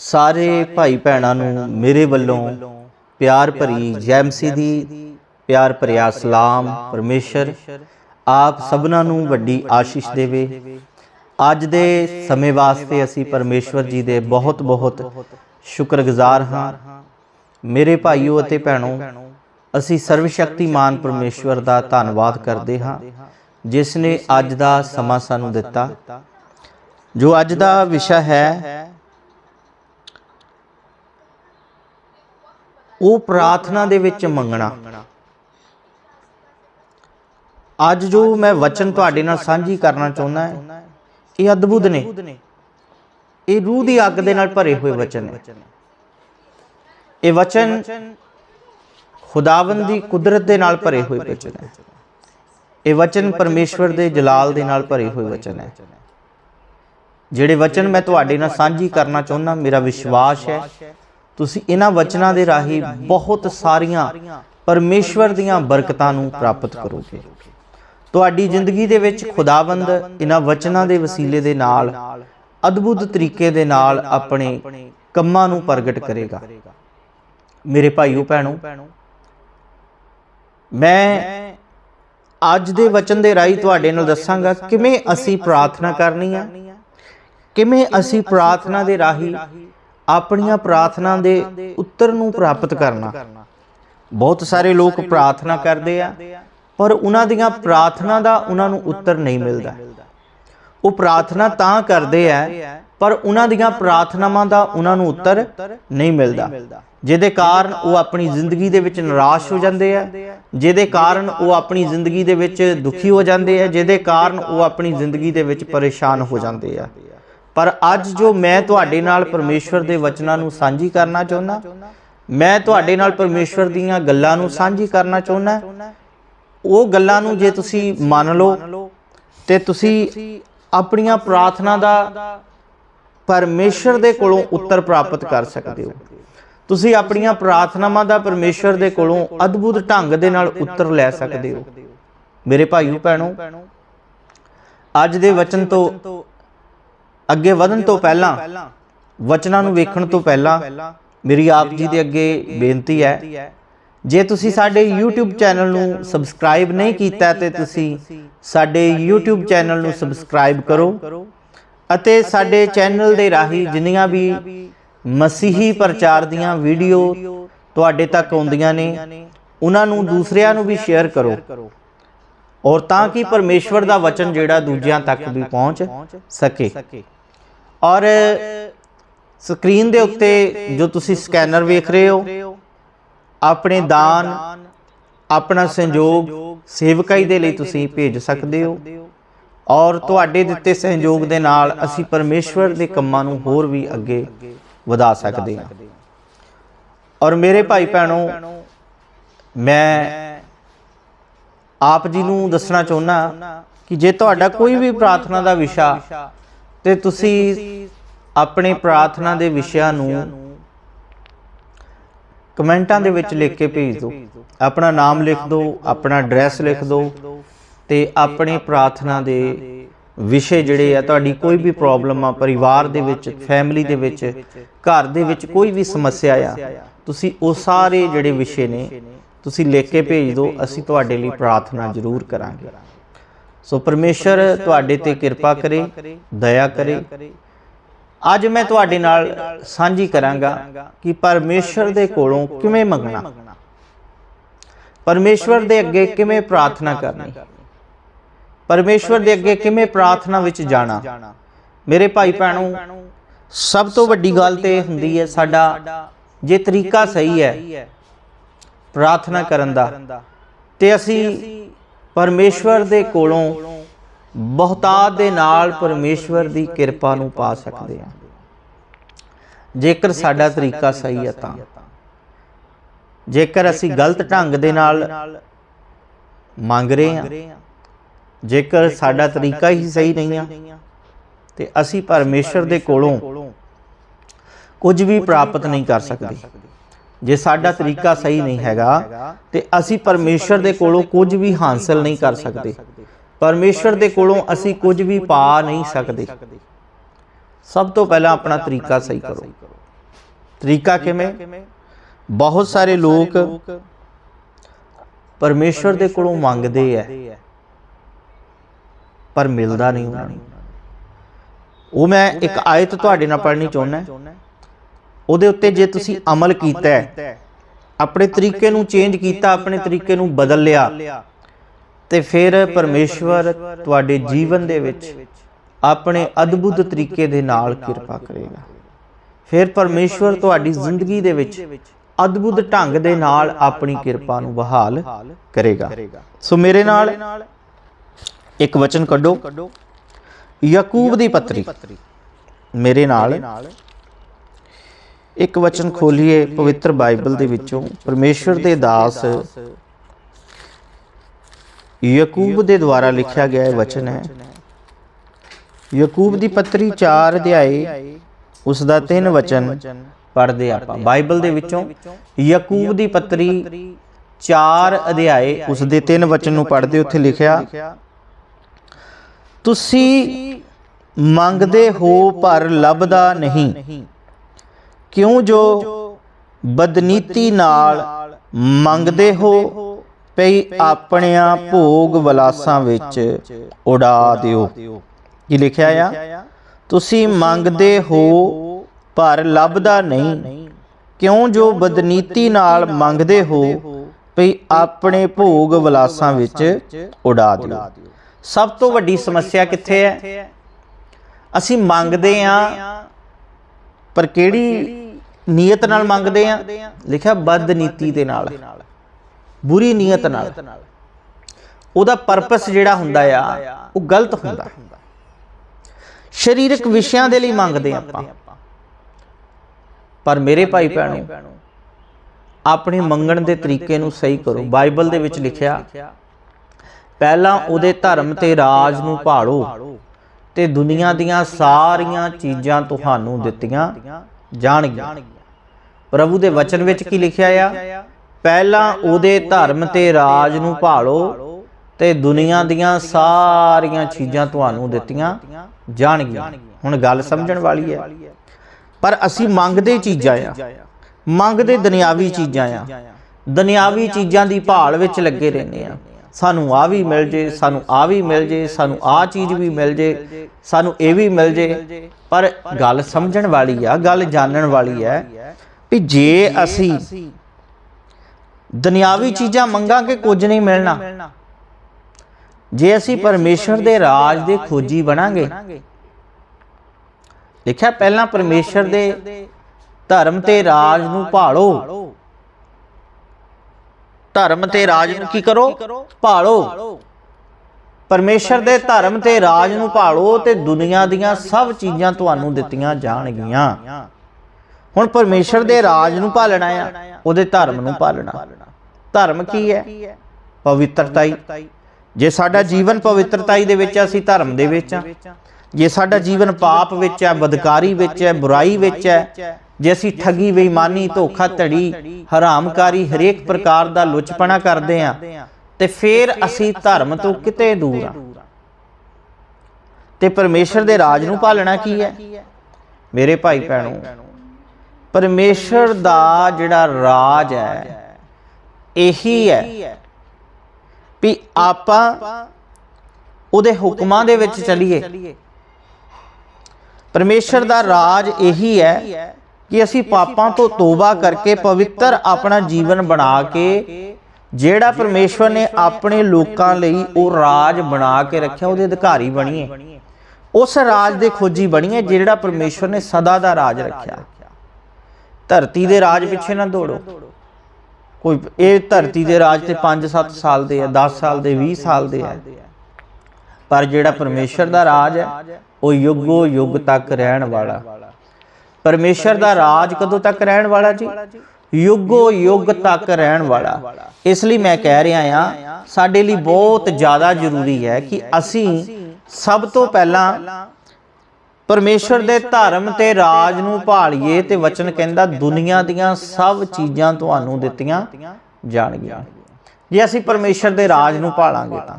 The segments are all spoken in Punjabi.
ਸਾਰੇ ਭਾਈ ਭੈਣਾਂ ਨੂੰ ਮੇਰੇ ਵੱਲੋਂ ਪਿਆਰ ਭਰੀ ਜੈਮਸੀ ਦੀ, ਪਿਆਰ ਭਰਿਆ ਸਲਾਮ, ਪਰਮੇਸ਼ਰ, ਆਪ ਸਭਨਾਂ ਨੂੰ ਵੱਡੀ ਆਸ਼ੀਸ਼ ਦੇਵੇ। ਅੱਜ ਦੇ ਸਮੇਂ ਵਾਸਤੇ ਅਸੀਂ ਪਰਮੇਸ਼ਵਰ ਜੀ ਦੇ ਬਹੁਤ ਬਹੁਤ ਸ਼ੁਕਰਗੁਜ਼ਾਰ ਹਾਂ। ਮੇਰੇ ਭਾਈਓ ਅਤੇ ਭੈਣੋ, ਅਸੀਂ ਸਰਵ ਸ਼ਕਤੀਮਾਨ ਪਰਮੇਸ਼ਵਰ ਦਾ ਧੰਨਵਾਦ ਕਰਦੇ ਹਾਂ, ਜਿਸ ਨੇ ਅੱਜ ਦਾ ਸਮਾਂ ਸਾਨੂੰ ਦਿੱਤਾ। ਜੋ ਅੱਜ ਦਾ ਵਿਸ਼ਾ ਹੈ ਉਹ ਪ੍ਰਾਰਥਨਾ ਦੇ ਵਿੱਚ ਮੰਗਣਾ। ਅੱਜ ਜੋ ਮੈਂ ਵਚਨ ਤੁਹਾਡੇ ਨਾਲ ਸਾਂਝੀ ਕਰਨਾ ਚਾਹੁੰਦਾ ਹਾਂ, ਇਹ ਅਦਭੁਤ ਨੇ। ਇਹ ਰੂਹ ਦੀ ਅੱਗ ਦੇ ਨਾਲ ਭਰੇ ਹੋਏ ਵਚਨ ਨੇ। ਇਹ ਵਚਨ ਖੁਦਾਵੰਦ ਦੀ ਕੁਦਰਤ ਦੇ ਨਾਲ ਭਰੇ ਹੋਏ ਵਚਨ ਹੈ ਇਹ ਵਚਨ ਪਰਮੇਸ਼ਵਰ ਦੇ ਜਲਾਲ ਦੇ ਨਾਲ ਭਰੇ ਹੋਏ ਵਚਨ ਹੈ ਜਿਹੜੇ ਵਚਨ ਮੈਂ ਤੁਹਾਡੇ ਨਾਲ ਸਾਂਝੀ ਕਰਨਾ ਚਾਹੁੰਦਾ, ਮੇਰਾ ਵਿਸ਼ਵਾਸ ਹੈ ਤੁਸੀਂ ਇਹਨਾਂ ਵਚਨਾਂ ਦੇ ਰਾਹੀਂ ਬਹੁਤ ਸਾਰੀਆਂ ਪਰਮੇਸ਼ਵਰ ਦੀਆਂ ਬਰਕਤਾਂ ਨੂੰ ਪ੍ਰਾਪਤ ਕਰੋਗੇ। ਤੁਹਾਡੀ ਜ਼ਿੰਦਗੀ ਦੇ ਵਿੱਚ ਖੁਦਾਵੰਦ ਇਹਨਾਂ ਵਚਨਾਂ ਦੇ ਵਸੀਲੇ ਦੇ ਨਾਲ, ਅਦਭੁਤ ਤਰੀਕੇ ਦੇ ਨਾਲ ਆਪਣੇ ਕੰਮਾਂ ਨੂੰ ਪ੍ਰਗਟ ਕਰੇਗਾ। ਮੇਰੇ ਭਾਈਓ ਭੈਣੋ, ਮੈਂ ਅੱਜ ਦੇ ਵਚਨ ਦੇ ਰਾਹੀਂ ਤੁਹਾਡੇ ਨਾਲ ਦੱਸਾਂਗਾ ਕਿਵੇਂ ਅਸੀਂ ਪ੍ਰਾਰਥਨਾ ਕਰਨੀ ਹੈ ਕਿਵੇਂ ਅਸੀਂ ਪ੍ਰਾਰਥਨਾ ਦੇ ਰਾਹੀਂ ਆਪਣੀਆਂ ਪ੍ਰਾਰਥਨਾ ਦੇ ਉੱਤਰ ਨੂੰ ਪ੍ਰਾਪਤ ਕਰਨਾ। ਬਹੁਤ ਸਾਰੇ ਲੋਕ ਪ੍ਰਾਰਥਨਾ ਕਰਦੇ ਆ ਪਰ ਉਹਨਾਂ ਦੀਆਂ ਪ੍ਰਾਰਥਨਾ ਦਾ ਉਹਨਾਂ ਨੂੰ ਉੱਤਰ ਨਹੀਂ ਮਿਲਦਾ। ਉਹ ਪ੍ਰਾਰਥਨਾ ਤਾਂ ਕਰਦੇ ਆ ਪਰ ਉਹਨਾਂ ਦੀਆਂ ਪ੍ਰਾਰਥਨਾਵਾਂ ਦਾ ਉਹਨਾਂ ਨੂੰ ਉੱਤਰ ਨਹੀਂ ਮਿਲਦਾ। ਜਿਹਦੇ ਕਾਰਨ ਉਹ ਆਪਣੀ ਜ਼ਿੰਦਗੀ ਦੇ ਵਿੱਚ ਨਿਰਾਸ਼ ਹੋ ਜਾਂਦੇ ਆ ਜਿਹਦੇ ਕਾਰਨ ਉਹ ਆਪਣੀ ਜ਼ਿੰਦਗੀ ਦੇ ਵਿੱਚ ਦੁਖੀ ਹੋ ਜਾਂਦੇ ਆ ਜਿਹਦੇ ਕਾਰਨ ਉਹ ਆਪਣੀ ਜ਼ਿੰਦਗੀ ਦੇ ਵਿੱਚ ਪਰੇਸ਼ਾਨ ਹੋ ਜਾਂਦੇ ਆ। ਪਰ ਅੱਜ ਜੋ ਮੈਂ ਤੁਹਾਡੇ ਨਾਲ ਪਰਮੇਸ਼ਵਰ ਦੇ ਵਚਨਾਂ ਨੂੰ ਸਾਂਝੀ ਕਰਨਾ ਚਾਹੁੰਦਾ, ਮੈਂ ਤੁਹਾਡੇ ਨਾਲ ਪਰਮੇਸ਼ਵਰ ਦੀਆਂ ਗੱਲਾਂ ਨੂੰ ਸਾਂਝੀ ਕਰਨਾ ਚਾਹੁੰਦਾ, ਉਹ ਗੱਲਾਂ ਨੂੰ ਜੇ ਤੁਸੀਂ ਮੰਨ ਲਓ ਤੇ ਤੁਸੀਂ ਆਪਣੀਆਂ ਪ੍ਰਾਰਥਨਾ ਦਾ ਪਰਮੇਸ਼ਰ ਦੇ ਕੋਲੋਂ ਉੱਤਰ ਪ੍ਰਾਪਤ ਕਰ ਸਕਦੇ ਹੋ। ਤੁਸੀਂ ਆਪਣੀਆਂ ਪ੍ਰਾਰਥਨਾਵਾਂ ਦਾ ਪਰਮੇਸ਼ਰ ਦੇ ਕੋਲੋਂ ਅਦਭੁਤ ਢੰਗ ਦੇ ਨਾਲ ਉੱਤਰ ਲੈ ਸਕਦੇ ਹੋ। ਮੇਰੇ ਭਾਈਓ, ਭੈਣੋ, ਅੱਜ ਦੇ ਵਚਨ ਤੋਂ ਅੱਗੇ ਵਧਣ ਤੋਂ ਪਹਿਲਾਂ, ਵਚਨਾਂ ਨੂੰ ਵੇਖਣ ਤੋਂ ਪਹਿਲਾਂ, ਮੇਰੀ ਆਪ ਜੀ ਦੇ ਅੱਗੇ ਬੇਨਤੀ ਹੈ, ਜੇ ਤੁਸੀਂ ਸਾਡੇ YouTube ਚੈਨਲ ਨੂੰ ਸਬਸਕ੍ਰਾਈਬ ਨਹੀਂ ਕੀਤਾ ਤੇ ਤੁਸੀਂ ਸਾਡੇ YouTube ਚੈਨਲ ਨੂੰ ਸਬਸਕ੍ਰਾਈਬ ਕਰੋ ਅਤੇ ਸਾਡੇ ਚੈਨਲ ਦੇ ਰਾਹੀਂ ਜਿੰਨੀਆਂ ਵੀ ਮਸੀਹੀ ਪ੍ਰਚਾਰ ਦੀਆਂ ਵੀਡੀਓ ਤੁਹਾਡੇ ਤੱਕ ਆਉਂਦੀਆਂ ਨੇ, ਉਹਨਾਂ ਨੂੰ ਦੂਸਰਿਆਂ ਨੂੰ ਵੀ ਸ਼ੇਅਰ ਕਰੋ। ਔਰ ਤਾਂ ਕਿ ਪਰਮੇਸ਼ਵਰ ਦਾ ਵਚਨ ਜਿਹੜਾ ਦੂਜਿਆਂ ਤੱਕ ਵੀ ਪਹੁੰਚ ਸਕੇ। ਔਰ ਸਕਰੀਨ ਦੇ ਉੱਤੇ ਜੋ ਤੁਸੀਂ ਸਕੈਨਰ ਵੇਖ ਰਹੇ ਹੋ ਆਪਣੇ ਦਾਨ ਆਪਣਾ ਸਹਿਯੋਗ ਸੇਵਕਾਈ ਦੇ ਲਈ ਤੁਸੀਂ ਭੇਜ ਸਕਦੇ ਹੋ। ਔਰ ਤੁਹਾਡੇ ਦਿੱਤੇ ਸਹਿਯੋਗ ਦੇ ਨਾਲ ਅਸੀਂ ਪਰਮੇਸ਼ਵਰ ਦੇ ਕੰਮਾਂ ਨੂੰ ਹੋਰ ਵੀ ਅੱਗੇ ਵਧਾ ਸਕਦੇ ਹਾਂ। ਔਰ ਮੇਰੇ ਭਾਈ ਭੈਣੋ ਮੈਂ ਆਪ ਜੀ ਨੂੰ ਦੱਸਣਾ ਚਾਹੁੰਦਾ ਕਿ ਜੇ ਤੁਹਾਡਾ ਕੋਈ ਵੀ ਪ੍ਰਾਰਥਨਾ ਦਾ ਵਿਸ਼ਾ ਤੇ ਤੁਸੀਂ ਆਪਣੇ ਪ੍ਰਾਰਥਨਾ ਦੇ ਵਿਸ਼ਿਆਂ ਨੂੰ ਕਮੈਂਟਾਂ ਦੇ ਵਿੱਚ ਲਿਖ ਕੇ ਭੇਜ ਦਿਓ। ਆਪਣਾ ਨਾਮ ਲਿਖ ਦਿਓ ਆਪਣਾ ਐਡਰੈਸ ਲਿਖ ਦਿਓ ਤੇ ਆਪਣੇ ਪ੍ਰਾਰਥਨਾ ਦੇ ਵਿਸ਼ੇ ਜਿਹੜੇ ਆ ਤੁਹਾਡੀ ਕੋਈ ਵੀ ਪ੍ਰੋਬਲਮ ਆ ਪਰਿਵਾਰ ਦੇ ਵਿੱਚ ਫੈਮਿਲੀ ਦੇ ਵਿੱਚ ਘਰ ਦੇ ਵਿੱਚ ਕੋਈ ਵੀ ਸਮੱਸਿਆ ਆ ਤੁਸੀਂ ਉਹ ਸਾਰੇ ਜਿਹੜੇ ਵਿਸ਼ੇ ਨੇ ਤੁਸੀਂ ਲਿਖ ਕੇ ਭੇਜ ਦਿਓ ਅਸੀਂ ਤੁਹਾਡੇ ਲਈ ਪ੍ਰਾਰਥਨਾ ਜ਼ਰੂਰ ਕਰਾਂਗੇ। ਸੋ ਪਰਮੇਸ਼ਰ ਤੁਹਾਡੇ ਤੇ ਕਿਰਪਾ ਕਰੇ ਦਇਆ ਕਰੇ। ਅੱਜ ਮੈਂ ਤੁਹਾਡੇ ਨਾਲ ਸਾਂਝੀ ਕਰਾਂਗਾ ਕਿ ਪਰਮੇਸ਼ਰ ਦੇ ਕੋਲੋਂ ਕਿਵੇਂ ਮੰਗਣਾ। ਪਰਮੇਸ਼ਵਰ ਦੇ ਅੱਗੇ ਕਿਵੇਂ ਪ੍ਰਾਰਥਨਾ ਕਰਨੀ। ਪਰਮੇਸ਼ਵਰ ਦੇ ਅੱਗੇ ਕਿਵੇਂ ਪ੍ਰਾਰਥਨਾ ਵਿੱਚ ਜਾਣਾ। ਮੇਰੇ ਭਾਈ ਭੈਣੋ ਸਭ ਤੋਂ ਵੱਡੀ ਗੱਲ ਤੇ ਹੁੰਦੀ ਹੈ ਸਾਡਾ ਜੇ ਤਰੀਕਾ ਸਹੀ ਹੈ ਪ੍ਰਾਰਥਨਾ ਕਰਨ ਦਾ। ਤੇ ਅਸੀਂ ਪਰਮੇਸ਼ਵਰ ਦੇ ਕੋਲੋਂ ਬਹੁਤਾਤ ਦੇ ਨਾਲ ਪਰਮੇਸ਼ਵਰ ਦੀ ਕਿਰਪਾ ਨੂੰ ਪਾ ਸਕਦੇ ਹਾਂ। ਜੇਕਰ ਸਾਡਾ ਤਰੀਕਾ ਸਹੀ ਹੈ ਤਾਂ। ਜੇਕਰ ਅਸੀਂ ਗਲਤ ਢੰਗ ਦੇ ਨਾਲ ਮੰਗ ਰਹੇ ਹਾਂ। ਜੇਕਰ ਸਾਡਾ ਤਰੀਕਾ ਹੀ ਸਹੀ ਨਹੀਂ ਆ, ਤੇ ਅਸੀਂ ਪਰਮੇਸ਼ਰ ਦੇ ਕੋਲੋਂ ਕੁਝ ਵੀ ਪ੍ਰਾਪਤ ਨਹੀਂ ਕਰ ਸਕਦੇ। ਜੇ ਸਾਡਾ ਤਰੀਕਾ ਸਹੀ ਨਹੀਂ ਹੈਗਾ ਤੇ ਅਸੀਂ ਪਰਮੇਸ਼ਰ ਦੇ ਕੋਲੋਂ ਕੁਝ ਵੀ ਹਾਸਲ ਨਹੀਂ ਕਰ ਸਕਦੇ। ਪਰਮੇਸ਼ਰ ਦੇ ਕੋਲੋਂ ਅਸੀਂ ਕੁਝ ਵੀ ਪਾ ਨਹੀਂ ਸਕਦੇ। ਸਭ ਤੋਂ ਪਹਿਲਾਂ ਆਪਣਾ ਤਰੀਕਾ ਸਹੀ ਕਰੋ। ਤਰੀਕਾ ਕਿਵੇਂ? ਬਹੁਤ ਸਾਰੇ ਲੋਕ ਪਰਮੇਸ਼ਵਰ ਦੇ ਕੋਲੋਂ ਮੰਗਦੇ ਐ, ਪਰ ਮਿਲਦਾ ਨਹੀਂ ਉਹਨਾਂ ਨੂੰ। ਉਹ ਮੈਂ ਇੱਕ ਆਇਤ ਤੁਹਾਡੇ ਨਾਲ ਪੜ੍ਹਨੀ ਚਾਹੁੰਦਾ। ਉਹਦੇ ਉੱਤੇ ਜੇ ਤੁਸੀਂ ਅਮਲ ਕੀਤਾ ਹੈ, ਆਪਣੇ ਤਰੀਕੇ ਨੂੰ ਚੇਂਜ ਕੀਤਾ ਆਪਣੇ ਤਰੀਕੇ ਨੂੰ ਬਦਲ ਲਿਆ ਤੇ ਫਿਰ ਪਰਮੇਸ਼ਵਰ ਤੁਹਾਡੇ ਜੀਵਨ ਦੇ ਵਿੱਚ ਆਪਣੇ ਅਦਭੁਤ ਤਰੀਕੇ ਦੇ ਨਾਲ ਕਿਰਪਾ ਕਰੇਗਾ। ਫਿਰ ਪਰਮੇਸ਼ਵਰ ਤੁਹਾਡੀ ਜ਼ਿੰਦਗੀ ਦੇ ਵਿੱਚ ਅਦਭੁਤ ਢੰਗ ਦੇ ਨਾਲ ਆਪਣੀ ਕਿਰਪਾ ਨੂੰ ਬਹਾਲ ਕਰੇਗਾ। ਸੋ ਮੇਰੇ ਨਾਲ ਇੱਕ ਵਚਨ ਕੱਢੋ। ਯਾਕੂਬ ਦੀ ਪੱਤਰੀ। ਮੇਰੇ ਨਾਲ ਇੱਕ ਵਚਨ ਖੋਲੀਏ ਪਵਿੱਤਰ ਬਾਈਬਲ ਦੇ ਵਿੱਚੋਂ, ਪਰਮੇਸ਼ਵਰ ਦੇ ਦਾਸ। ਯਾਕੂਬ ਦੇ ਦੁਆਰਾ ਲਿਖਿਆ ਗਿਆ ਇਹ ਵਚਨ ਹੈ, ਯਾਕੂਬ ਦੀ ਪੱਤਰੀ 4 ਅਧਿਆਏ, ਉਸ ਦਾ ਤਿੰਨ ਵਚਨ ਪੜ੍ਹਦੇ ਆਪਾਂ। ਬਾਈਬਲ ਦੇ ਵਿੱਚੋਂ ਯਾਕੂਬ ਦੀ ਪੱਤਰੀ 4 ਅਧਿਆਏ, ਉਸ ਦੇ ਤਿੰਨ ਵਚਨ ਨੂੰ ਪੜ੍ਹਦੇ ਉੱਥੇ ਲਿਖਿਆ, ਤੁਸੀਂ ਮੰਗਦੇ ਹੋ ਪਰ ਲੱਭਦਾ ਨਹੀਂ। ਕਿਉਂ ਜੋ ਬਦਨੀਤੀ ਨਾਲ ਮੰਗਦੇ ਹੋ? ਪਈ ਆਪਣਿਆਂ ਭੋਗ ਵਿਲਾਸਾਂ ਵਿੱਚ ਉਡਾ ਦਿਓ। ਕੀ ਲਿਖਿਆ ਆ? ਤੁਸੀਂ ਮੰਗਦੇ ਹੋ, ਪਰ ਲੱਭਦਾ ਨਹੀਂ। ਕਿਉਂ ਜੋ ਬਦਨੀਤੀ ਨਾਲ ਮੰਗਦੇ ਹੋ ਪਈ ਆਪਣੇ ਭੋਗ ਵਿਲਾਸਾਂ ਵਿੱਚ ਉਡਾ ਦਿਓ। ਸਭ ਤੋਂ ਵੱਡੀ ਸਮੱਸਿਆ ਕਿੱਥੇ ਹੈ? ਅਸੀਂ ਮੰਗਦੇ ਆ ਪਰ ਕਿਹੜੀ ਨੀਅਤ ਨਾਲ ਮੰਗਦੇ ਆ? ਲਿਖਿਆ ਬਦਨੀਤੀ ਦੇ ਨਾਲ। ਬੁਰੀ ਨੀਅਤ ਨਾਲ। ਉਹਦਾ ਪਰਪਸ ਜਿਹੜਾ ਹੁੰਦਾ ਆ ਉਹ ਗਲਤ ਹੁੰਦਾ। ਸਰੀਰਕ ਵਿਸ਼ਿਆਂ ਦੇ ਲਈ ਮੰਗਦੇ ਆ ਆਪਾਂ। ਪਰ ਮੇਰੇ ਭਾਈ ਭੈਣੋ ਆਪਣੇ ਮੰਗਣ ਦੇ ਤਰੀਕੇ ਨੂੰ ਸਹੀ ਕਰੋ। ਬਾਈਬਲ ਦੇ ਵਿੱਚ ਲਿਖਿਆ ਪਹਿਲਾਂ ਉਹਦੇ ਧਰਮ ਤੇ ਰਾਜ ਨੂੰ ਭਾਲੋ। ਤੇ ਦੁਨੀਆ ਦੀਆਂ ਸਾਰੀਆਂ ਚੀਜ਼ਾਂ ਤੁਹਾਨੂੰ ਦਿੱਤੀਆਂ ਜਾਣਗੀਆਂ। ਪ੍ਰਭੂ ਦੇ ਵਚਨ ਵਿੱਚ ਕੀ ਲਿਖਿਆ ਆ? ਪਹਿਲਾਂ ਉਹਦੇ ਧਰਮ ਤੇ ਰਾਜ ਨੂੰ ਭਾਲੋ ਤੇ ਦੁਨੀਆ ਦੀਆਂ ਸਾਰੀਆਂ ਚੀਜ਼ਾਂ ਤੁਹਾਨੂੰ ਦਿੱਤੀਆਂ ਜਾਣਗੀਆਂ। ਹੁਣ ਗੱਲ ਸਮਝਣ ਵਾਲੀ ਹੈ। ਪਰ ਅਸੀਂ ਮੰਗਦੇ ਚੀਜ਼ਾਂ ਆ। ਮੰਗਦੇ ਦੁਨਿਆਵੀ ਚੀਜ਼ਾਂ ਆ। ਦੁਨਿਆਵੀ ਚੀਜ਼ਾਂ ਦੀ ਭਾਲ ਵਿੱਚ ਲੱਗੇ ਰਹਿੰਦੇ ਆ। ਸਾਨੂੰ ਆ ਵੀ ਮਿਲ ਜੇ ਸਾਨੂੰ ਆ ਵੀ ਮਿਲ ਜੇ ਸਾਨੂੰ ਆ ਚੀਜ਼ ਵੀ ਮਿਲ ਜੇ ਸਾਨੂੰ ਇਹ ਵੀ ਮਿਲ ਜੇ। ਪਰ ਗੱਲ ਸਮਝਣ ਵਾਲੀ ਆ ਗੱਲ ਜਾਣਨ ਵਾਲੀ ਹੈ ਵੀ ਜੇ ਅਸੀਂ ਦੁਨਿਆਵੀ ਚੀਜ਼ਾਂ ਮੰਗਾਂਗੇ ਕੁਝ ਨਹੀਂ ਮਿਲਣਾ। ਜੇ ਅਸੀਂ ਪਰਮੇਸ਼ਰ ਦੇ ਰਾਜ ਦੇ ਖੋਜੀ ਬਣਾਂਗੇ। ਲਿਖਿਆ ਪਹਿਲਾਂ ਪਰਮੇਸ਼ਰ ਦੇ ਧਰਮ ਤੇ ਰਾਜ ਨੂੰ ਭਾਲੋ। ਧਰਮ ਤੇ ਰਾਜ ਨੂੰ ਕੀ ਕਰੋ? ਭਾਲੋ। ਪਰਮੇਸ਼ਰ ਦੇ ਧਰਮ ਤੇ ਰਾਜ ਨੂੰ ਭਾਲੋ ਤੇ ਦੁਨੀਆ ਦੀਆਂ ਸਭ ਚੀਜ਼ਾਂ ਤੁਹਾਨੂੰ ਦਿੱਤੀਆਂ ਜਾਣਗੀਆਂ। ਹੁਣ ਪਰਮੇਸ਼ਰ ਦੇ ਰਾਜ ਨੂੰ ਭਾਲਣਾ ਆ, ਉਹਦੇ ਧਰਮ ਨੂੰ ਭਾਲਣਾ। ਧਰਮ ਕੀ ਹੈ? ਪਵਿੱਤਰਤਾਈ ਜੇ ਸਾਡਾ ਜੀਵਨ ਪਵਿੱਤਰਤਾਈ ਦੇ ਵਿੱਚ ਅਸੀਂ ਧਰਮ ਦੇ ਵਿੱਚ ਆ। ਜੇ ਸਾਡਾ ਜੀਵਨ ਪਾਪ ਵਿੱਚ ਹੈ ਬਦਕਾਰੀ ਵਿੱਚ ਹੈ ਬੁਰਾਈ ਵਿੱਚ ਹੈ ਜੇ ਅਸੀਂ ਠੱਗੀ ਬੇਈਮਾਨੀ, ਧੋਖਾ ਧੜੀ, ਹਰਾਮਕਾਰੀ ਹਰੇਕ ਪ੍ਰਕਾਰ ਦਾ ਲੁੱਚਪਣਾ ਕਰਦੇ ਆ ਤੇ ਫਿਰ ਅਸੀਂ ਧਰਮ ਤੋਂ ਕਿਤੇ ਦੂਰ ਆ ਤੇ ਪਰਮੇਸ਼ਰ ਦੇ ਰਾਜ ਨੂੰ ਪਾਲਣਾ ਕੀ ਹੈ? ਮੇਰੇ ਭਾਈ ਭੈਣੋ, ਪਰਮੇਸ਼ਰ ਦਾ ਜਿਹੜਾ ਰਾਜ ਹੈ, ਇਹੀ ਹੈ ਵੀ ਆਪਾਂ ਉਹਦੇ ਹੁਕਮਾਂ ਦੇ ਵਿੱਚ ਚੱਲੀਏ। ਪਰਮੇਸ਼ਰ ਦਾ ਰਾਜ ਇਹੀ ਹੈ ਕਿ ਅਸੀਂ ਪਾਪਾਂ ਤੋਂ ਤੋਬਾ ਕਰਕੇ ਪਵਿੱਤਰ ਆਪਣਾ ਜੀਵਨ ਬਣਾ ਕੇ ਜਿਹੜਾ ਪਰਮੇਸ਼ਵਰ ਨੇ ਆਪਣੇ ਲੋਕਾਂ ਲਈ ਉਹ ਰਾਜ ਬਣਾ ਕੇ ਰੱਖਿਆ, ਉਹਦੇ ਅਧਿਕਾਰੀ ਬਣੀਏ। ਉਸ ਰਾਜ ਦੇ ਖੋਜੀ ਬਣੀਏ ਜਿਹੜਾ ਪਰਮੇਸ਼ਵਰ ਨੇ ਸਦਾ ਦਾ ਰਾਜ ਰੱਖਿਆ। ਧਰਤੀ ਦੇ ਰਾਜ ਪਿੱਛੇ ਨਾ ਦੌੜੋ। ਕੋਈ ਇਹ ਧਰਤੀ ਦੇ ਰਾਜ ਤੇ 5-7 ਸਾਲ ਦੇ ਆ 10 ਸਾਲ ਦੇ 20 ਸਾਲ ਦੇ ਆ। ਪਰ ਜਿਹੜਾ ਪਰਮੇਸ਼ਰ ਦਾ ਰਾਜ ਹੈ, ਉਹ ਯੁੱਗੋ ਯੁੱਗ ਤੱਕ ਰਹਿਣ ਵਾਲਾ। ਪਰਮੇਸ਼ਰ ਦਾ ਰਾਜ ਕਦੋਂ ਤੱਕ ਰਹਿਣ ਵਾਲਾ ਜੀ? ਯੁੱਗੋ ਯੁੱਗ ਤੱਕ ਰਹਿਣ ਵਾਲਾ। ਇਸ ਲਈ ਮੈਂ ਕਹਿ ਰਿਹਾ ਆ ਸਾਡੇ ਲਈ ਬਹੁਤ ਜ਼ਿਆਦਾ ਜ਼ਰੂਰੀ ਹੈ ਕਿ ਅਸੀਂ ਸਭ ਤੋਂ ਪਹਿਲਾਂ ਪਰਮੇਸ਼ਰ ਦੇ ਧਰਮ ਤੇ ਰਾਜ ਨੂੰ ਭਾਲੀਏ ਤੇ ਵਚਨ ਕਹਿੰਦਾ ਦੁਨੀਆ ਦੀਆਂ ਸਭ ਚੀਜ਼ਾਂ ਤੁਹਾਨੂੰ ਦਿੱਤੀਆਂ ਜਾਣਗੀਆਂ। ਜੇ ਅਸੀਂ ਪਰਮੇਸ਼ਰ ਦੇ ਰਾਜ ਨੂੰ ਭਾਲਾਂਗੇ ਤਾਂ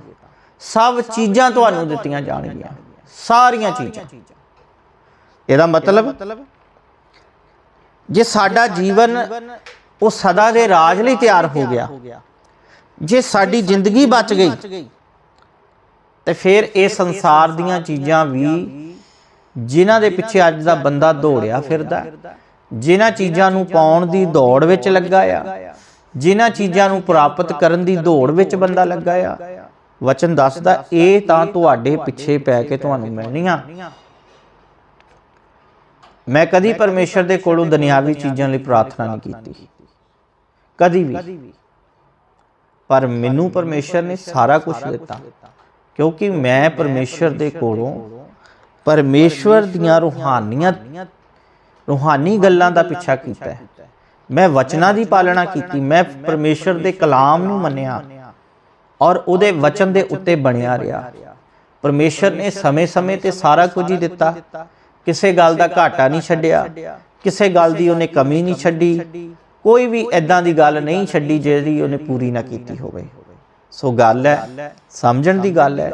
ਸਭ ਚੀਜ਼ਾਂ ਤੁਹਾਨੂੰ ਦਿੱਤੀਆਂ ਜਾਣਗੀਆਂ। ਸਾਰੀਆਂ ਚੀਜ਼ਾਂ। ਇਹਦਾ ਮਤਲਬ ਜੇ ਸਾਡਾ ਜੀਵਨ ਉਹ ਸਦਾ ਦੇ ਰਾਜ ਲਈ ਤਿਆਰ ਹੋ ਗਿਆ, ਜੇ ਸਾਡੀ ਜ਼ਿੰਦਗੀ ਬਚ ਗਈ, ਤੇ ਫਿਰ ਇਹ ਸੰਸਾਰ ਦੀਆਂ ਚੀਜ਼ਾਂ ਵੀ ਜਿਨ੍ਹਾਂ ਦੇ ਪਿੱਛੇ ਅੱਜ ਦਾ ਬੰਦਾ ਦੌੜਿਆ ਫਿਰਦਾ ਜਿਨ੍ਹਾਂ ਚੀਜ਼ਾਂ ਨੂੰ ਪਾਉਣ ਦੀ ਦੌੜ ਵਿੱਚ ਲੱਗਾ ਆ, ਜਿਨ੍ਹਾਂ ਚੀਜ਼ਾਂ ਨੂੰ ਪ੍ਰਾਪਤ ਕਰਨ ਦੀ ਦੌੜ ਵਿੱਚ ਬੰਦਾ ਲੱਗਾ ਆ। ਵਚਨ ਦੱਸਦਾ, ਇਹ ਤਾਂ ਤੁਹਾਡੇ ਪਿੱਛੇ ਪੈ ਕੇ ਤੁਹਾਨੂੰ ਮਿਲਣੀਆਂ। ਮੈਂ ਕਦੀ ਪਰਮੇਸ਼ਰ ਦੇ ਕੋਲੋਂ ਦੁਨਿਆਵੀ ਚੀਜ਼ਾਂ ਲਈ ਪ੍ਰਾਰਥਨਾ ਨਹੀਂ ਕੀਤੀ। ਕਦੀ ਵੀ। ਪਰ ਮੈਨੂੰ ਪਰਮੇਸ਼ਰ ਨੇ ਸਾਰਾ ਕੁਝ ਦਿੱਤਾ। ਕਿਉਂਕਿ ਮੈਂ ਪਰਮੇਸ਼ਰ ਦੇ ਕੋਲੋਂ ਪਰਮੇਸ਼ਵਰ ਦੀਆਂ ਰੂਹਾਨੀਆਂ ਰੂਹਾਨੀ ਗੱਲਾਂ ਦਾ ਪਿੱਛਾ ਕੀਤਾ। ਮੈਂ ਵਚਨਾਂ ਦੀ ਪਾਲਣਾ ਕੀਤੀ। ਮੈਂ ਪਰਮੇਸ਼ਰ ਦੇ ਕਲਾਮ ਨੂੰ ਮੰਨਿਆ ਔਰ ਉਹਦੇ ਵਚਨ ਦੇ ਉੱਤੇ ਬਣਿਆ ਰਿਹਾ। ਪਰਮੇਸ਼ਰ ਨੇ ਸਮੇਂ-ਸਮੇਂ ਤੇ ਸਾਰਾ ਕੁਝ ਹੀ ਦਿੱਤਾ। ਕਿਸੇ ਗੱਲ ਦਾ ਘਾਟਾ ਨਹੀਂ ਛੱਡਿਆ, ਕਿਸੇ ਗੱਲ ਦੀ ਉਹਨੇ ਕਮੀ ਨਹੀਂ ਛੱਡੀ, ਕੋਈ ਵੀ ਐਦਾਂ ਦੀ ਗੱਲ ਨਹੀਂ ਛੱਡੀ ਜਿਹੜੀ ਉਹਨੇ ਪੂਰੀ ਨਾ ਕੀਤੀ ਹੋਵੇ। ਸੋ ਗੱਲ ਹੈ, ਸਮਝਣ ਦੀ ਗੱਲ ਹੈ,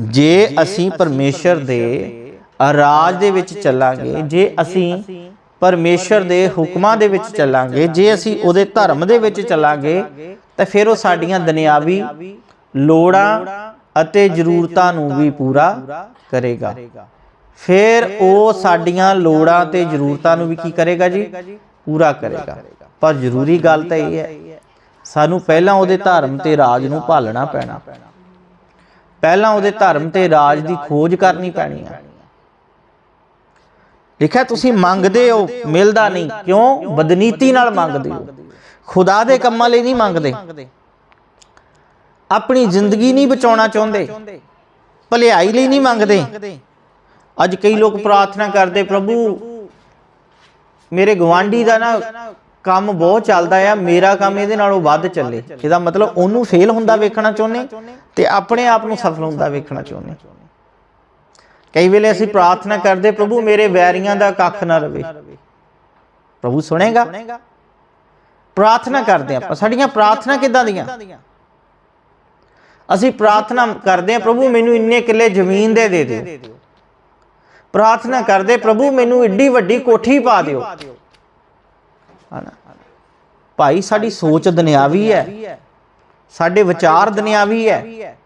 ਜੇ ਅਸੀਂ ਪਰਮੇਸ਼ਰ ਦੇ ਰਾਜ ਦੇ ਵਿੱਚ ਚੱਲਾਂਗੇ, ਜੇ ਅਸੀਂ ਪਰਮੇਸ਼ਰ ਦੇ ਹੁਕਮਾਂ ਦੇ ਵਿੱਚ ਚੱਲਾਂਗੇ, ਜੇ ਅਸੀਂ ਉਹਦੇ ਧਰਮ ਦੇ ਵਿੱਚ ਚੱਲਾਂਗੇ, ਤਾਂ ਫਿਰ ਉਹ ਸਾਡੀਆਂ ਦੁਨਿਆਵੀ ਲੋੜਾਂ ਅਤੇ ਜ਼ਰੂਰਤਾਂ ਨੂੰ ਵੀ ਪੂਰਾ ਕਰੇਗਾ। ਫਿਰ ਉਹ ਸਾਡੀਆਂ ਲੋੜਾਂ ਤੇ ਜ਼ਰੂਰਤਾਂ ਨੂੰ ਵੀ ਕੀ ਕਰੇਗਾ ਜੀ? ਪੂਰਾ ਕਰੇਗਾ। ਪਰ ਜ਼ਰੂਰੀ ਗੱਲ ਤਾਂ ਇਹ ਹੈ, ਸਾਨੂੰ ਪਹਿਲਾਂ ਉਹਦੇ ਧਰਮ ਤੇ ਰਾਜ ਨੂੰ ਭਾਲਣਾ ਪੈਣਾ। ਪਹਿਲਾਂ ਉਹਦੇ ਧਰਮ ਤੇ ਰਾਜ ਦੀ ਖੋਜ ਕਰਨੀ ਪੈਣੀ ਹੈ ਲਿਖਿਆ, ਤੁਸੀਂ ਮੰਗਦੇ ਹੋ, ਮਿਲਦਾ ਨਹੀਂ। ਕਿਉਂ? ਬਦਨੀਤੀ ਨਾਲ ਮੰਗਦੇ ਹੋ। ਖੁਦਾ ਦੇ ਕੰਮਾਂ ਲਈ ਨਹੀਂ ਮੰਗਦੇ। ਆਪਣੀ ਜ਼ਿੰਦਗੀ ਨਹੀਂ ਬਚਾਉਣਾ ਚਾਹੁੰਦੇ। ਭਲਾਈ ਲਈ ਨਹੀਂ ਮੰਗਦੇ। ਅੱਜ ਕਈ ਲੋਕ ਪ੍ਰਾਰਥਨਾ ਕਰਦੇ ਪ੍ਰਭੂ ਮੇਰੇ ਗਵਾਂਢੀ ਦਾ ਨਾ ਕੰਮ ਬਹੁਤ ਚੱਲਦਾ ਆ ਮੇਰਾ ਕੰਮ ਇਹਦੇ ਨਾਲੋਂ ਵੱਧ ਚੱਲੇ। ਇਹਦਾ ਮਤਲਬ ਉਹਨੂੰ ਫੇਲ ਹੁੰਦਾ ਵੇਖਣਾ ਚਾਹੁੰਦੇ ਤੇ ਆਪਣੇ ਆਪ ਨੂੰ ਸਫਲ ਹੁੰਦਾ ਵੇਖਣਾ ਚਾਹੁੰਦੇ। ਕਈ ਵੇਲੇ ਅਸੀਂ ਪ੍ਰਾਰਥਨਾ ਕਰਦੇ ਪ੍ਰਭੂ ਮੇਰੇ ਵੈਰੀਆਂ ਦਾ ਕੱਖ ਨਾ ਰਵੇ। ਪ੍ਰਭੂ ਸੁਣੇਗਾ? ਪ੍ਰਾਰਥਨਾ ਕਰਦੇ ਆਪਾਂ। ਸਾਡੀਆਂ ਪ੍ਰਾਰਥਨਾ ਕਿੱਦਾਂ ਦੀਆਂ? ਅਸੀਂ ਪ੍ਰਾਰਥਨਾ ਕਰਦੇ ਹਾਂ ਪ੍ਰਭੂ ਮੈਨੂੰ ਇੰਨੇ ਕਿੱਲੇ ਜ਼ਮੀਨ ਦੇ ਦੇ ਦਿਓ। ਪ੍ਰਾਰਥਨਾ ਕਰਦੇ ਪ੍ਰਭੂ ਮੈਨੂੰ ਏਡੀ ਵੱਡੀ ਕੋਠੀ ਪਾ ਦਿਓ। ਹਨਾ? ਭਾਈ, ਸਾਡੀ ਸੋਚ ਦੁਨਿਆਵੀ ਹੈ। ਸਾਡੇ ਵਿਚਾਰ ਦੁਨਿਆਵੀ ਹੈ।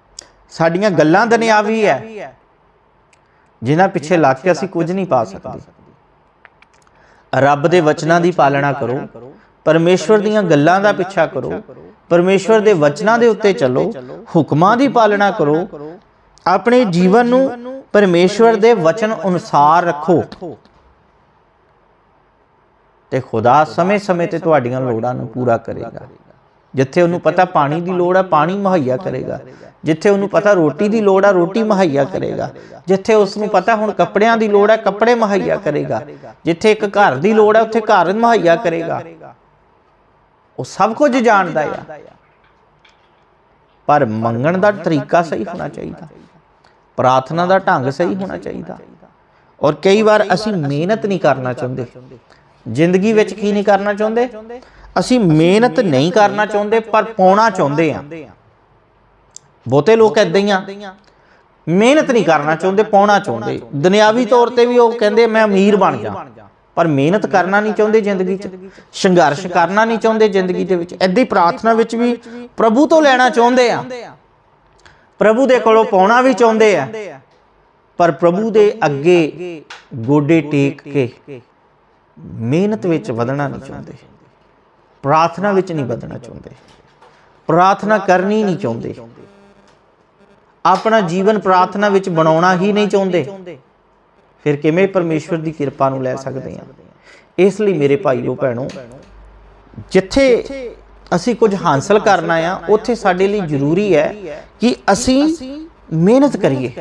ਸਾਡੀਆਂ ਗੱਲਾਂ ਦੁਨਿਆਵੀ ਹੈ। ਜਿਨ੍ਹਾਂ ਪਿੱਛੇ ਲੱਗ ਕੇ ਅਸੀਂ ਕੁਝ ਨਹੀਂ ਪਾ ਸਕਦੇ। ਰੱਬ ਦੇ ਵਚਨਾਂ ਦੀ ਪਾਲਣਾ ਕਰੋ। ਪਰਮੇਸ਼ਵਰ ਦੀਆਂ ਗੱਲਾਂ ਦਾ ਪਿੱਛਾ ਕਰੋ। ਪਰਮੇਸ਼ਵਰ ਦੇ ਵਚਨਾਂ ਦੇ ਉੱਤੇ ਚੱਲੋ। ਹੁਕਮਾਂ ਦੀ ਪਾਲਣਾ ਕਰੋ। ਆਪਣੇ ਜੀਵਨ ਨੂੰ ਪਰਮੇਸ਼ਵਰ ਦੇ ਵਚਨ ਅਨੁਸਾਰ ਰੱਖੋ। ਤੇ ਖੁਦਾ ਸਮੇਂ-ਸਮੇਂ ਤੇ ਤੁਹਾਡੀਆਂ ਲੋੜਾਂ ਨੂੰ ਪੂਰਾ ਕਰੇਗਾ। ਜਿੱਥੇ ਉਹਨੂੰ ਪਤਾ ਪਾਣੀ ਦੀ ਲੋੜ ਹੈ ਪਾਣੀ ਮੁਹੱਈਆ ਕਰੇਗਾ। ਜਿੱਥੇ ਉਹਨੂੰ ਪਤਾ ਰੋਟੀ ਦੀ ਲੋੜ ਹੈ ਰੋਟੀ ਮੁਹੱਈਆ ਕਰੇਗਾ। ਜਿੱਥੇ ਉਸ ਨੂੰ ਪਤਾ ਹੁਣ ਕੱਪੜਿਆਂ ਦੀ ਲੋੜ ਹੈ ਕੱਪੜੇ ਮੁਹੱਈਆ ਕਰੇਗਾ। ਜਿੱਥੇ ਇੱਕ ਘਰ ਦੀ ਲੋੜ ਹੈ ਉੱਥੇ ਘਰ ਮੁਹੱਈਆ ਕਰੇਗਾ। ਉਹ ਸਭ ਕੁਝ ਜਾਣਦਾ ਆ। ਪਰ ਮੰਗਣ ਦਾ ਤਰੀਕਾ ਸਹੀ ਹੋਣਾ ਚਾਹੀਦਾ। ਪ੍ਰਾਰਥਨਾ ਦਾ ਢੰਗ ਸਹੀ ਹੋਣਾ ਚਾਹੀਦਾ। ਔਰ ਕਈ ਵਾਰ ਅਸੀਂ ਮਿਹਨਤ ਨਹੀਂ ਕਰਨਾ ਚਾਹੁੰਦੇ। ਜ਼ਿੰਦਗੀ ਵਿੱਚ ਕੀ ਨਹੀਂ ਕਰਨਾ ਚਾਹੁੰਦੇ? ਅਸੀਂ ਮਿਹਨਤ ਨਹੀਂ ਕਰਨਾ ਚਾਹੁੰਦੇ ਪਰ ਪਾਉਣਾ ਚਾਹੁੰਦੇ ਆ ਬਹੁਤੇ ਲੋਕ ਐਦਾਂ ਹੀ ਆ। ਮਿਹਨਤ ਨਹੀਂ ਕਰਨਾ ਚਾਹੁੰਦੇ ਪਾਉਣਾ ਚਾਹੁੰਦੇ। ਦੁਨਿਆਵੀ ਤੌਰ ਤੇ ਵੀ ਉਹ ਕਹਿੰਦੇ ਮੈਂ ਅਮੀਰ ਬਣ ਜਾ। ਪਰ ਮਿਹਨਤ ਕਰਨਾ ਨਹੀਂ ਚਾਹੁੰਦੇ ਜ਼ਿੰਦਗੀ 'ਚ। ਸੰਘਰਸ਼ ਕਰਨਾ ਨਹੀਂ ਚਾਹੁੰਦੇ ਜ਼ਿੰਦਗੀ ਦੇ ਵਿੱਚ। ਐਦਾਂ ਹੀ ਪ੍ਰਾਰਥਨਾ ਵਿੱਚ ਵੀ ਪ੍ਰਭੂ ਤੋਂ ਲੈਣਾ ਚਾਹੁੰਦੇ ਆ। ਪ੍ਰਭੂ ਦੇ ਕੋਲੋਂ ਪਾਉਣਾ ਵੀ ਚਾਹੁੰਦੇ ਆ, ਪਰ ਪ੍ਰਭੂ ਦੇ ਅੱਗੇ ਗੋਡੇ ਟੇਕ ਕੇ ਮਿਹਨਤ ਵਿੱਚ ਵਧਣਾ ਨਹੀਂ ਚਾਹੁੰਦੇ, ਪ੍ਰਾਰਥਨਾ ਵਿੱਚ ਨਹੀਂ ਵਧਣਾ ਚਾਹੁੰਦੇ, ਪ੍ਰਾਰਥਨਾ ਕਰਨੀ ਨਹੀਂ ਚਾਹੁੰਦੇ, ਆਪਣਾ ਜੀਵਨ ਪ੍ਰਾਰਥਨਾ ਵਿੱਚ ਬਣਾਉਣਾ ਹੀ ਨਹੀਂ ਚਾਹੁੰਦੇ, ਫਿਰ ਕਿਵੇਂ ਪਰਮੇਸ਼ਵਰ ਦੀ ਕਿਰਪਾ ਨੂੰ ਲੈ ਸਕਦੇ ਹਾਂ ਇਸ ਲਈ ਮੇਰੇ ਭਾਈਓ, ਭੈਣੋ, ਜਿੱਥੇ ਅਸੀਂ ਕੁਝ ਹਾਸਲ ਕਰਨਾ ਆ, ਉੱਥੇ ਸਾਡੇ ਲਈ ਜ਼ਰੂਰੀ ਹੈ ਕਿ ਅਸੀਂ ਮਿਹਨਤ ਕਰੀਏ।